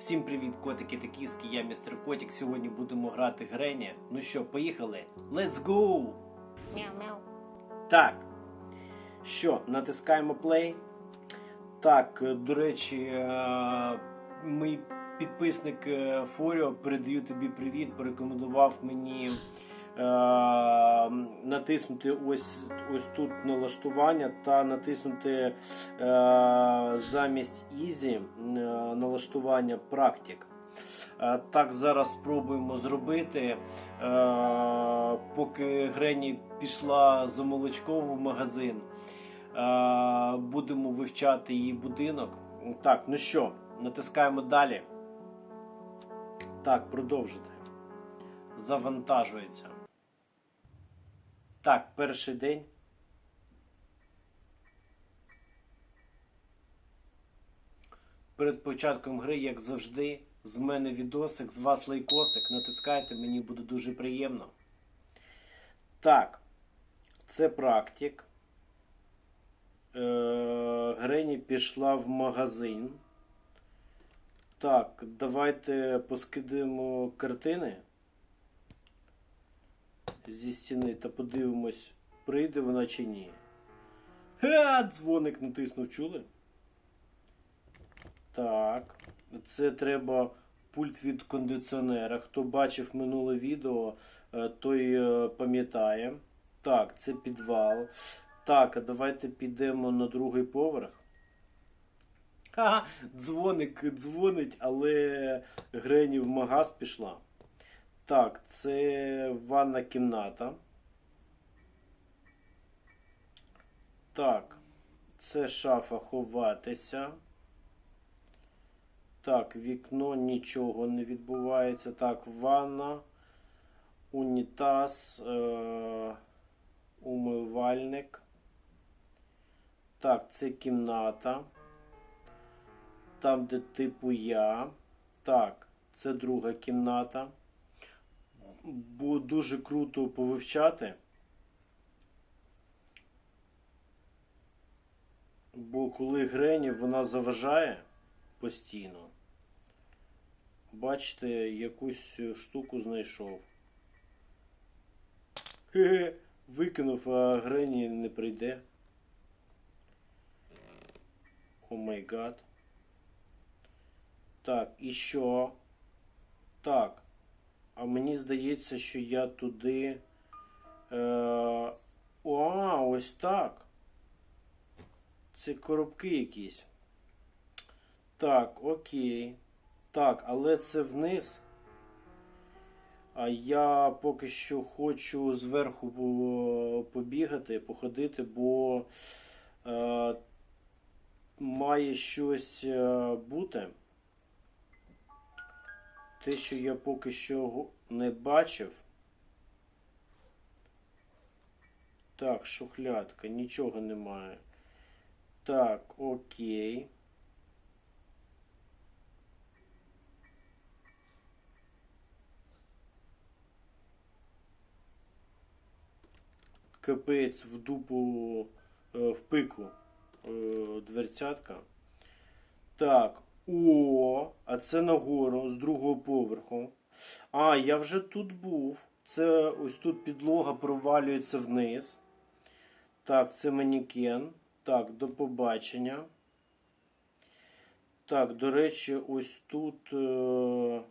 Всім привіт, котики та кіски, я містер Котик. Сьогодні будемо грати Грені. Ну що, поїхали? Let's go! Мяу-мяу. Так. Що, натискаємо play. Так, е, до речі, е, мій підписник е, Форіо передаю тобі привіт, порекомендував мені натиснути ось, ось тут налаштування та натиснути е, замість Easy е, налаштування. Е, Так, зараз спробуємо зробити. Е, Поки Грені пішла за молочком в магазин, е, будемо вивчати її будинок. Так, ну що, натискаємо далі. Так, продовжити. Завантажується. Так, перший день. Перед початком гри, як завжди, з мене відосик, з вас лайкосик. Натискайте, мені буде дуже приємно. Так, це практик. Е, Грені пішла в магазин. Так, давайте поскидаємо картини зі стіни та подивимось, прийде вона чи ні. Ха, дзвоник натиснув, чули? Так, це треба пульт від кондиціонера. Хто бачив минуле відео, е, той е, пам'ятає. Так, це підвал. Так, а давайте підемо на другий поверх. Ха, дзвоник дзвонить, але Грені в магаз пішла. Так, це ванна кімната. Так, це шафа ховатися. Так, вікно нічого не відбувається. Так, ванна, унітаз, е- умивальник. Так, це кімната. Там, де типу я. Так, це друга кімната. Бо дуже круто повивчати. Бо коли Грені вона заважає постійно. Бачите, якусь штуку знайшов. Хе-хе, викинув, а Грені не прийде. О май гад. Так, і що? Так. А мені здається, що я туди. Е... А, ось так. Це коробки якісь. Так, окей. Так, але це вниз. А я поки що хочу зверху побігати, походити, бо е, має щось е, бути. Те, що я поки що не бачив. Так, шухлядка, нічого немає. Так, окей. Капець в дупу, е, в пику е, дверцятка. Так, о, а це нагору з другого поверху. А, я вже тут був. Це ось тут підлога провалюється вниз. Так, це манікен. Так, до побачення. Так, до речі, ось тут е,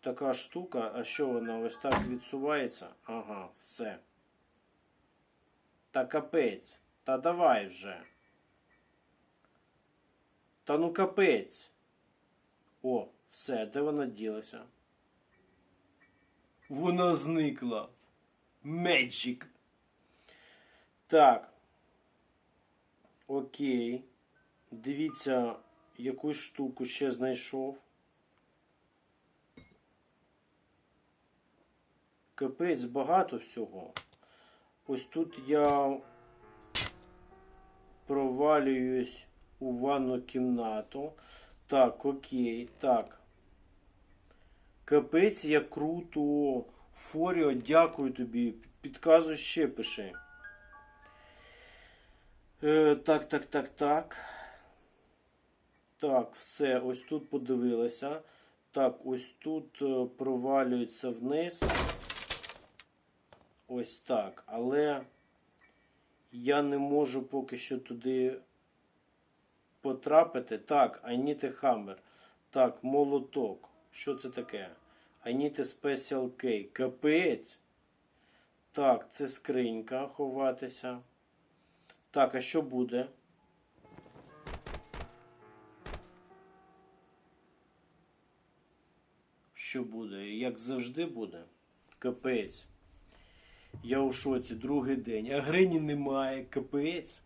така штука. А що вона ось так відсувається? Ага, все. Та капець. Та давай вже. Та ну капець. О, все, де вона ділася? Вона зникла. Меджик. Так. Окей. Дивіться, якусь штуку ще знайшов. Капець багато всього. Ось тут я провалююсь у ванну кімнату. Так, окей, так. Капець, як круто. Форіо, дякую тобі. Підказуй ще пиши. Е, так, так, так, так. Так, все, ось тут подивилися. Так, ось тут е, провалюється вниз. Ось так. Але я не можу поки що туди потрапити. Так, I need. Так, молоток. Що це таке? I need key. Капець. Так, це скринька ховатися. Так, а що буде? Що буде? Як завжди буде? Капець. Я у шоці другий день. А грині немає. Капець.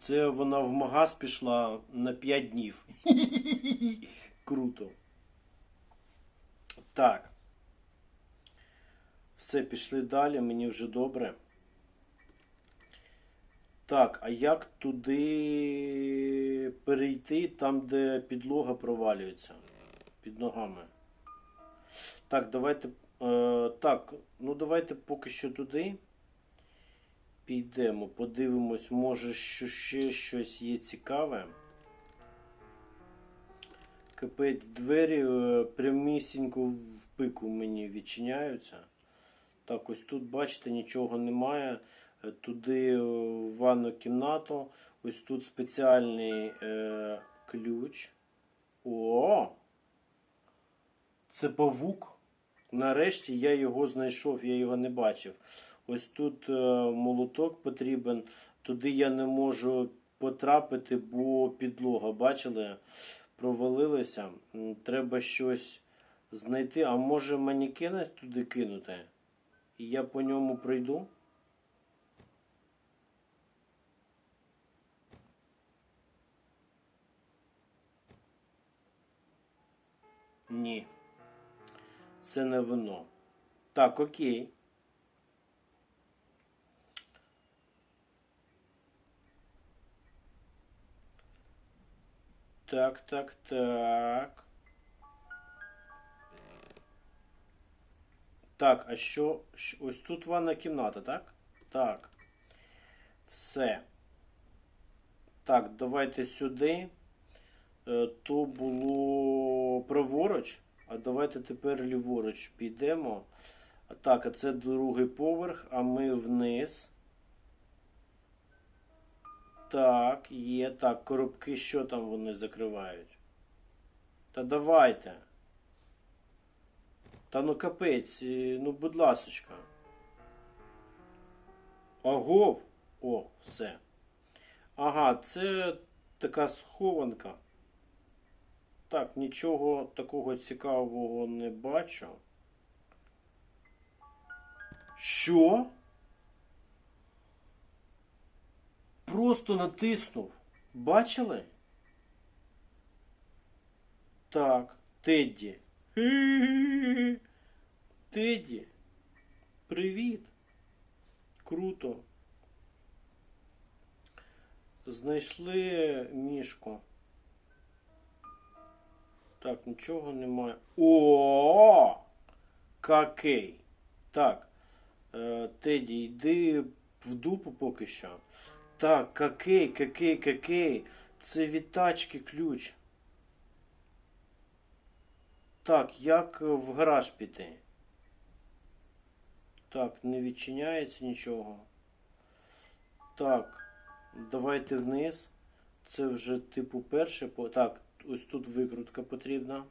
Це вона в магаз пішла на 5 днів. Круто. Так. Все, пішли далі, мені вже добре. Так, а як туди перейти, там, де підлога провалюється? Під ногами. Так, давайте. Е, так, ну давайте поки що туди. Підемо, подивимось, може, що ще щось є цікаве. Капець, двері е, прямісінько в пику мені відчиняються. Так, ось тут, бачите, нічого немає. Е, Туди е, ванну кімнату. Ось тут спеціальний е, ключ. О! Це павук. Нарешті я його знайшов, я його не бачив. Ось тут е, молоток потрібен. Туди я не можу потрапити, бо підлога, бачили, провалилася. Треба щось знайти. А може манікена туди кинути? І я по ньому пройду? Ні. Це не воно. Так, окей. Так, так, так. Так, а що? Ось тут ванна кімната, так? Так. Все. Так, давайте сюди. Е, То було праворуч, а давайте тепер ліворуч підемо. Так, а це другий поверх, а ми вниз. Так, є. Так, коробки, що там вони закривають? Та давайте. Та ну капець, е, ну будь ласочка. Агов. О, все. Ага, це така схованка. Так, нічого такого цікавого не бачу. Що? Просто натиснув. Бачили? Так, Тедді. Тедді. Привіт. Круто. Знайшли мішку. Так, нічого немає. О! Какей. Так. Е, Теді, йди в дупу поки що. Так, какей, какей, какей. Це від тачки ключ. Так, як в гараж піти? Так, не відчиняється нічого. Так, давайте вниз. Це вже типу перше. Так, ось тут викрутка потрібна.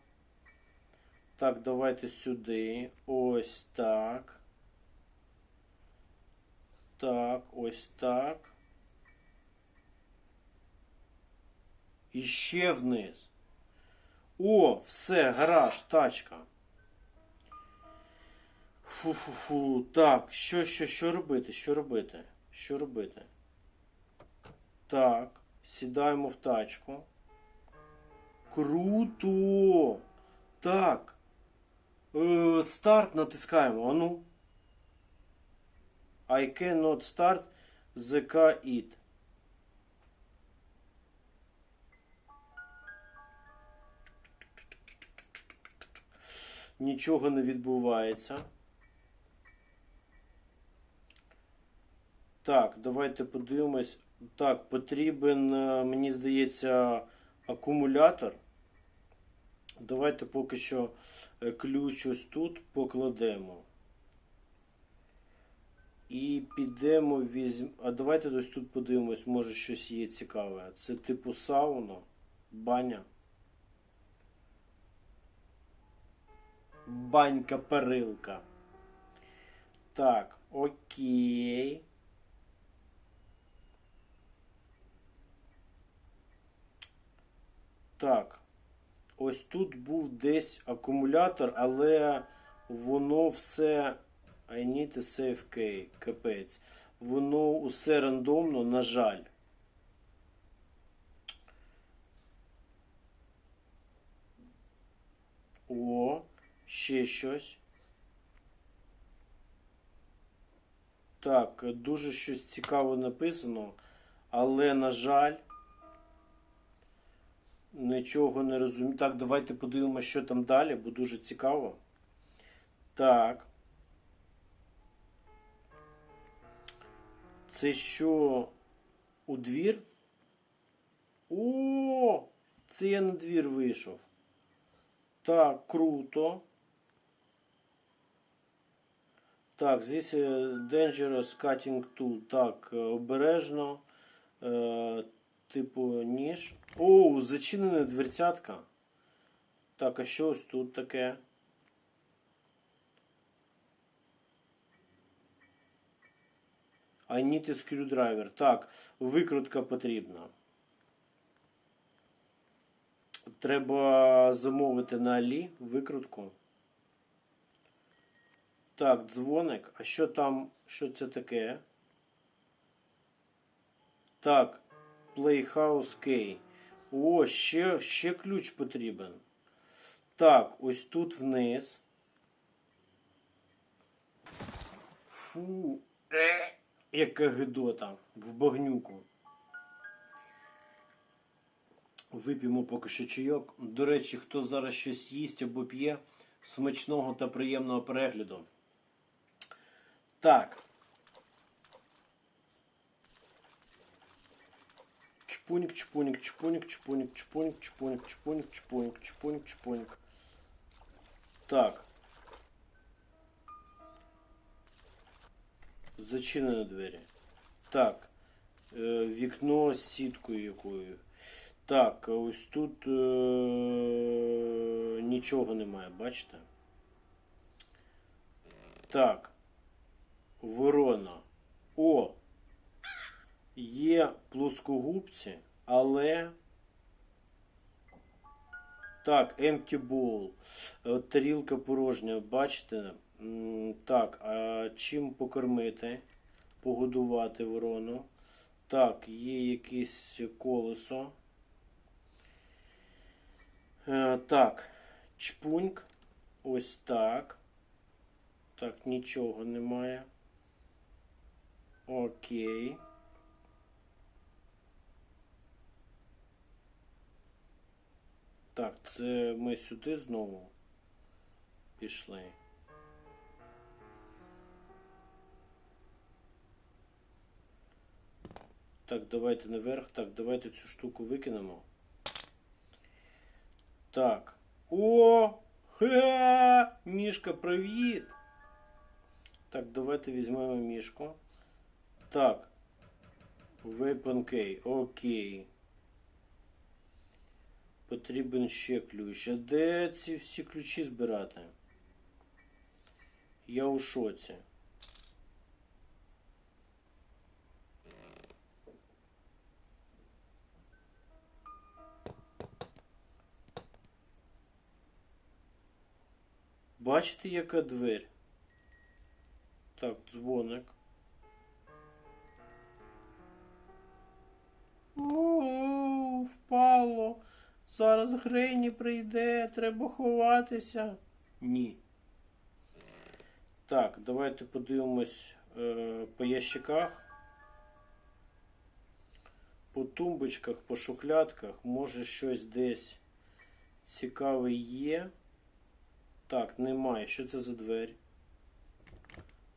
Так, давайте сюди. Ось так. Так, ось так. І ще вниз. О, все, гараж, тачка. Фу-фу-фу. Так, що, що, що робити? Що робити? Що робити? Так, сідаємо в тачку. Круто! Так. Е, старт натискаємо. Ану. I cannot start the car it. Нічого не відбувається. Так, давайте подивимось. Так, потрібен, е, мені здається, акумулятор. Давайте поки що е, ключ ось тут покладемо. І підемо візьм... А давайте ось тут подивимось, може щось є цікаве. Це типу сауна, баня. Банька-парилка. Так, окей. Так. Ось тут був десь акумулятор, але воно все. I need a save key. Капець. Воно усе рандомно, на жаль. О, ще щось. Так, дуже щось цікаве написано, але, на жаль, нічого не розумію. Так, давайте подивимося, що там далі, бо дуже цікаво. Так. Це що у двір? О! Це я на двір вийшов. Так, круто. Так, здесь е, dangerous cutting tool. Так, е, обережно. Е, типу ніж. О, зачинена дверцятка. Так, а що ось тут таке? I need a screwdriver. Так, викрутка потрібна. Треба замовити на Алі викрутку. Так, дзвоник. А що там? Що це таке? Так, Playhouse Key. О, ще, ще ключ потрібен. Так, ось тут вниз. Фу. Е, яка гидота. В багнюку. Вип'ємо поки що чайок. До речі, хто зараз щось їсть або п'є, смачного та приємного перегляду. Так. Чпуньк, чпуньк, чпуньк, чпуньк, чпуньк, чпуньк, чпуньк, чпуньк, чпуньк, чпуньк. Так. Зачинені двері. Так. Е, вікно з сіткою якою. Так, ось тут е, нічого немає, бачите? Так. Ворона. О! Є плоскогубці, але. Так, empty bowl. Е, Тарілка порожня, бачите? Так, а чим покормити? Погодувати ворону. Так, є якесь колесо. Е, Так, чпуньк. Ось так. Так, нічого немає. Окей. Так, це ми сюди знову пішли. Так, давайте наверх. Так, давайте цю штуку викинемо. Так. О! Хе! Мішка, привіт! Так, давайте візьмемо мішку. Так. Weapon. Окей. Потрібен ще ключ. А де ці всі ключі збирати? Я у шоці. Бачите, яка двері? Так, дзвоник. О, впало. Зараз Грейні прийде, треба ховатися. Ні. Так, давайте подивимось е, по ящиках. По тумбочках, по шухлядках. Може щось десь цікаве є. Так, немає. Що це за двері?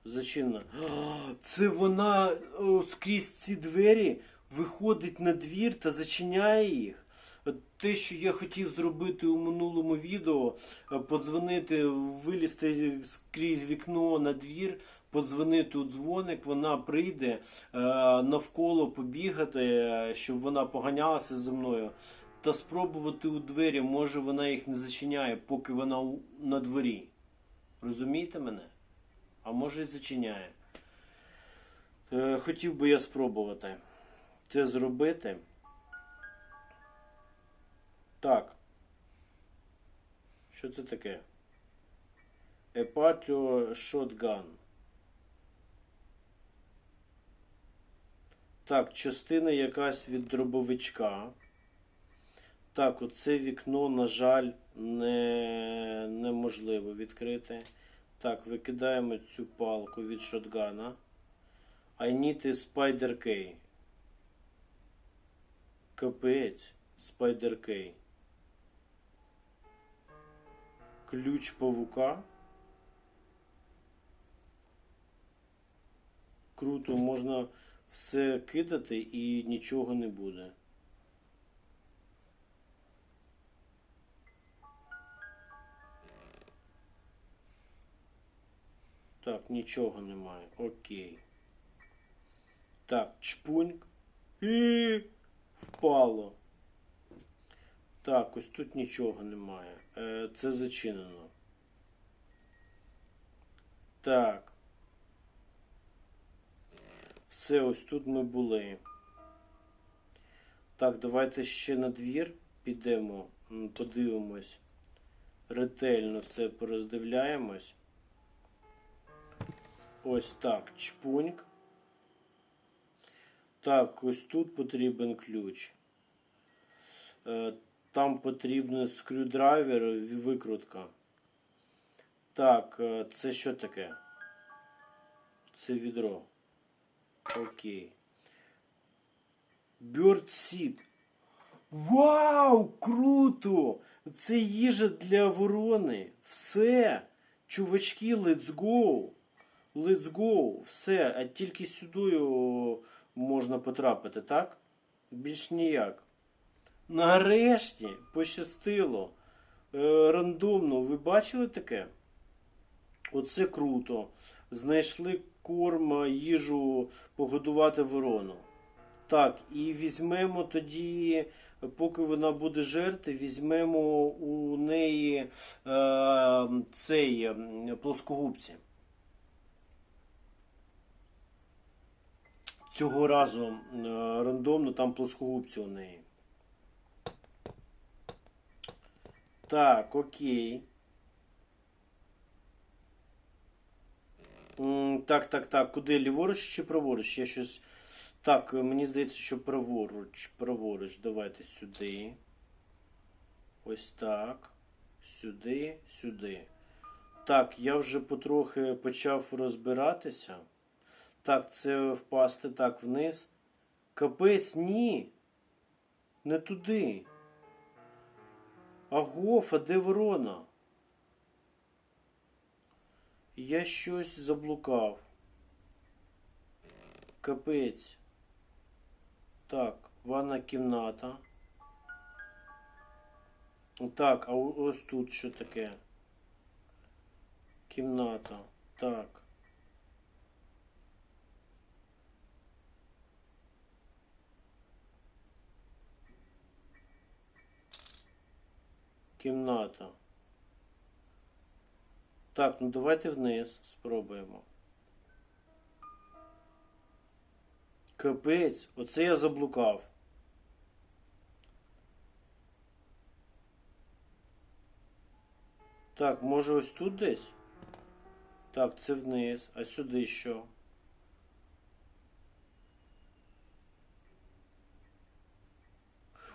Зачинена. Це вона о, скрізь ці двері виходить на двір та зачиняє їх. Те, що я хотів зробити у минулому відео, е, подзвонити, вилізти скрізь вікно на двір, подзвонити у дзвоник, вона прийде е, навколо побігати, е, щоб вона поганялася за мною, та спробувати у двері, може вона їх не зачиняє, поки вона на дворі. Розумієте мене? А може і зачиняє. Хотів би я спробувати це зробити. Так. Що це таке? Епатіо Shotgun. Так, частина якась від дробовичка. Так, оце вікно, на жаль, не... неможливо відкрити. Так, викидаємо цю палку від шотгана. I need a Spider Key. Капець. Key. Ключ павука. Круто, можна все кидати і нічого не буде. Так, нічого немає. Окей. Так, чпуньк. І впало. Так, ось тут нічого немає. Е, це зачинено. Так. Все, ось тут ми були. Так, давайте ще на двір підемо, подивимось. Ретельно все пороздивляємось. Ось так, чпуньк. Так, ось тут потрібен ключ. Е, Там потрібен скрюдрайвер викрутка. Так, е, це що таке? Це відро. Окей. Bird Вау! Круто! Це їжа для ворони. Все. Чувачки, let's go. Let's go. Все. А тільки сюди можна потрапити, так? Більш ніяк. Нарешті пощастило. Е, рандомно. Ви бачили таке? Оце круто. Знайшли корм, їжу погодувати ворону. Так, і візьмемо тоді, поки вона буде жерти, візьмемо у неї е, цей плоскогубці. Цього разу е, рандомно там плоскогубці у неї. Так, окей. Так, так, так. Куди? Ліворуч чи праворуч? Я щось. Так, мені здається, що праворуч. Праворуч. Давайте сюди. Ось так. Сюди, сюди. Так, я вже потрохи почав розбиратися. Так, це впасти так вниз. Капець, ні. Не туди. Агоф, а де ворона? Я щось заблукав. Капець. Так, ванна кімната. Так, а ось тут що таке? Кімната. Так. Кімната. Так, ну давайте вниз спробуємо. Капець, оце я заблукав. Так, може ось тут десь? Так, це вниз. А сюди що?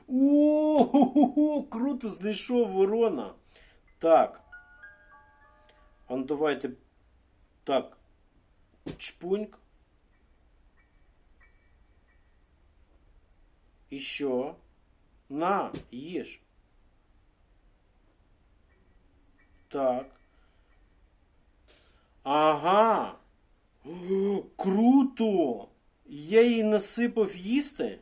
О, круто знайшов ворона. Так. А ну давайте. Так. Чпуньк. І що? На, їж. Так. Ага. О, круто! Я їй насипав їсти.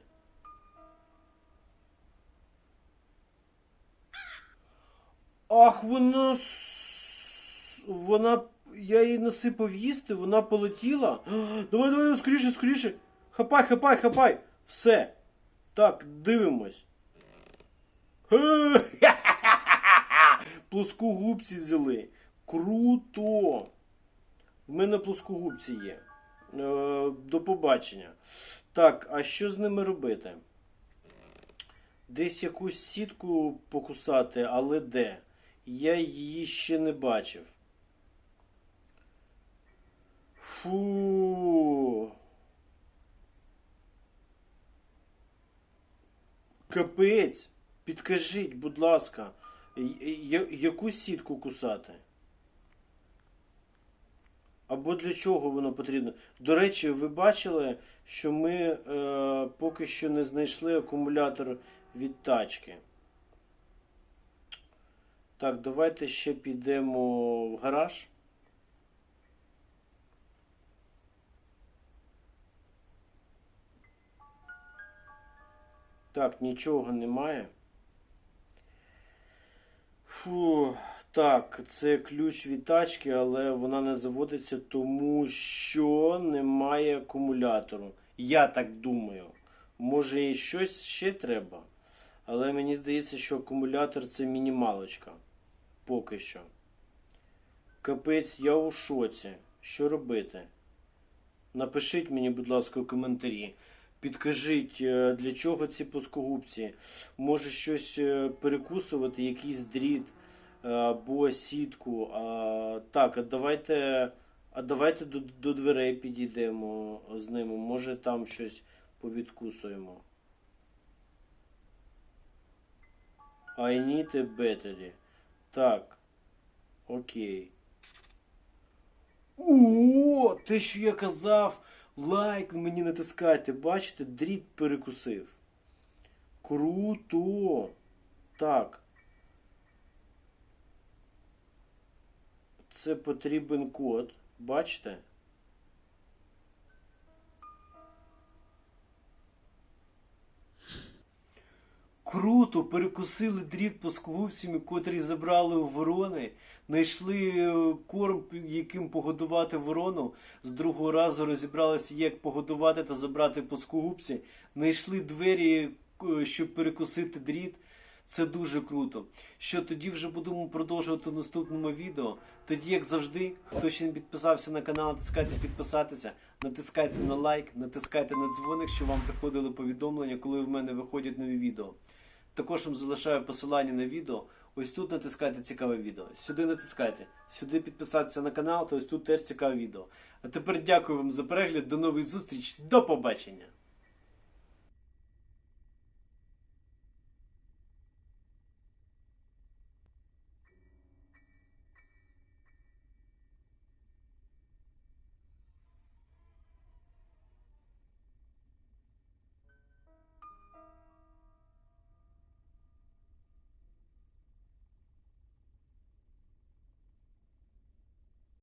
Ах, вона. Вона. Я її насипав їсти, вона полетіла. Давай, давай, скоріше, скоріше. Хапай, хапай, хапай. Все. Так, дивимось. Плоскогубці взяли. Круто! В мене плоскогубці є. Е, до побачення. Так, а що з ними робити? Десь якусь сітку покусати, але де? Я її ще не бачив. Фу. Капець. Підкажіть, будь ласка, яку сітку кусати? Або для чого воно потрібно? До речі, ви бачили, що ми е, поки що не знайшли акумулятор від тачки. Так, давайте ще підемо в гараж. Так, нічого немає. Фу, так, це ключ від тачки, але вона не заводиться, тому що немає акумулятору. Я так думаю. Може і щось ще треба. Але мені здається, що акумулятор це мінімалочка. Поки що. Капець, я у шоці. Що робити? Напишіть мені, будь ласка, у коментарі. Підкажіть, е, для чого ці плоскогубці? Може щось е, перекусувати, якийсь дріт е, або сітку. А, так, а давайте, а давайте до, до дверей підійдемо з ними. Може там щось повідкусуємо. I need a battery. Так. Окей. О, те, що я казав, лайк мені натискайте. Бачите, дріт перекусив. Круто. Так. Це потрібен код. Бачите? Круто, перекусили дріт плоскогубцями, котрі забрали у ворони, знайшли е, корм, яким погодувати ворону. З другого разу розібралися, як погодувати та забрати плоскогубці. Знайшли двері, е, щоб перекусити дріт. Це дуже круто. Що тоді вже будемо продовжувати в наступному відео. Тоді, як завжди, хто ще не підписався на канал, натискайте підписатися, натискайте на лайк, натискайте на дзвоник, щоб вам приходили повідомлення, коли в мене виходять нові відео. Також вам залишаю посилання на відео. Ось тут натискайте цікаве відео. Сюди натискайте. Сюди підписатися на канал, то ось тут теж цікаве відео. А тепер дякую вам за перегляд. До нових зустріч. До побачення!